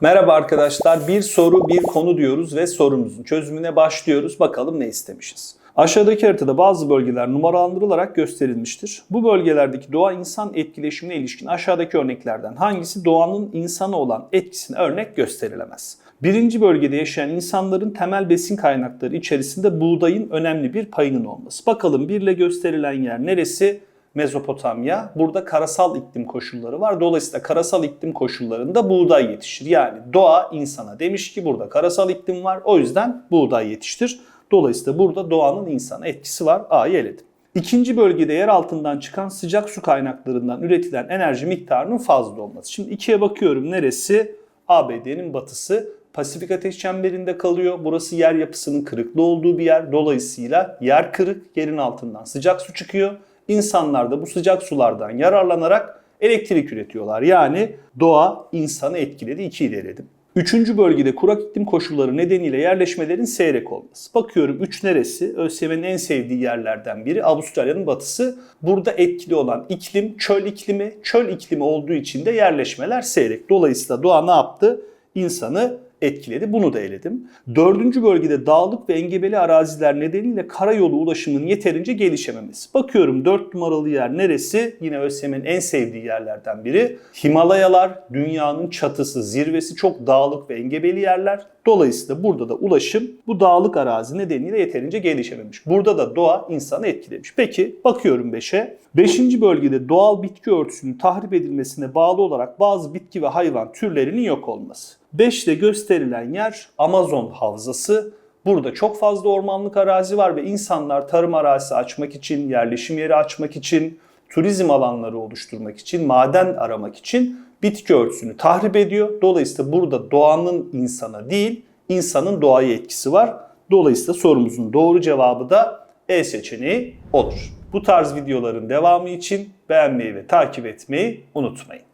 Merhaba arkadaşlar. Bir soru, bir konu diyoruz ve sorumuzun çözümüne başlıyoruz. Bakalım ne istemişiz. Aşağıdaki haritada bazı bölgeler numaralandırılarak gösterilmiştir. Bu bölgelerdeki doğa insan etkileşimine ilişkin aşağıdaki örneklerden hangisi doğanın insana olan etkisine örnek gösterilemez? Birinci bölgede yaşayan insanların temel besin kaynakları içerisinde buğdayın önemli bir payının olması. Bakalım birle gösterilen yer neresi? Mezopotamya. Burada karasal iklim koşulları var. Dolayısıyla karasal iklim koşullarında buğday yetişir. Yani doğa insana demiş ki burada karasal iklim var. O yüzden buğday yetiştir. Dolayısıyla burada doğanın insana etkisi var. A'yı eledim. İkinci bölgede yer altından çıkan sıcak su kaynaklarından üretilen enerji miktarının fazla olması. Şimdi ikiye bakıyorum. Neresi? ABD'nin batısı. Pasifik ateş çemberinde kalıyor. Burası yer yapısının kırıklı olduğu bir yer. Dolayısıyla yer kırık, yerin altından sıcak su çıkıyor. İnsanlar da bu sıcak sulardan yararlanarak elektrik üretiyorlar. Yani doğa insanı etkiledi. İkiyi de eledim. Üçüncü bölgede kurak iklim koşulları nedeniyle yerleşmelerin seyrek olması. Bakıyorum 3 neresi? ÖSYM'nin en sevdiği yerlerden biri Avustralya'nın batısı. Burada etkili olan iklim çöl iklimi. Çöl iklimi olduğu için de yerleşmeler seyrek. Dolayısıyla doğa ne yaptı? İnsanı etkiledi. Bunu da eledim. Dördüncü bölgede dağlık ve engebeli araziler nedeniyle karayolu ulaşımının yeterince gelişememesi. Bakıyorum 4 numaralı yer neresi? Yine ÖSYM'in en sevdiği yerlerden biri. Himalayalar dünyanın çatısı, zirvesi çok dağlık ve engebeli yerler. Dolayısıyla burada da ulaşım bu dağlık arazi nedeniyle yeterince gelişememiş. Burada da doğa insanı etkilemiş. Peki bakıyorum 5'e. 5. bölgede doğal bitki örtüsünün tahrip edilmesine bağlı olarak bazı bitki ve hayvan türlerinin yok olması. 5'te gösterilen yer Amazon havzası. Burada çok fazla ormanlık arazi var ve insanlar tarım arazisi açmak için, yerleşim yeri açmak için, turizm alanları oluşturmak için, maden aramak için bitki örtüsünü tahrip ediyor. Dolayısıyla burada doğanın insana değil, insanın doğaya etkisi var. Dolayısıyla sorumuzun doğru cevabı da E seçeneği olur. Bu tarz videoların devamı için beğenmeyi ve takip etmeyi unutmayın.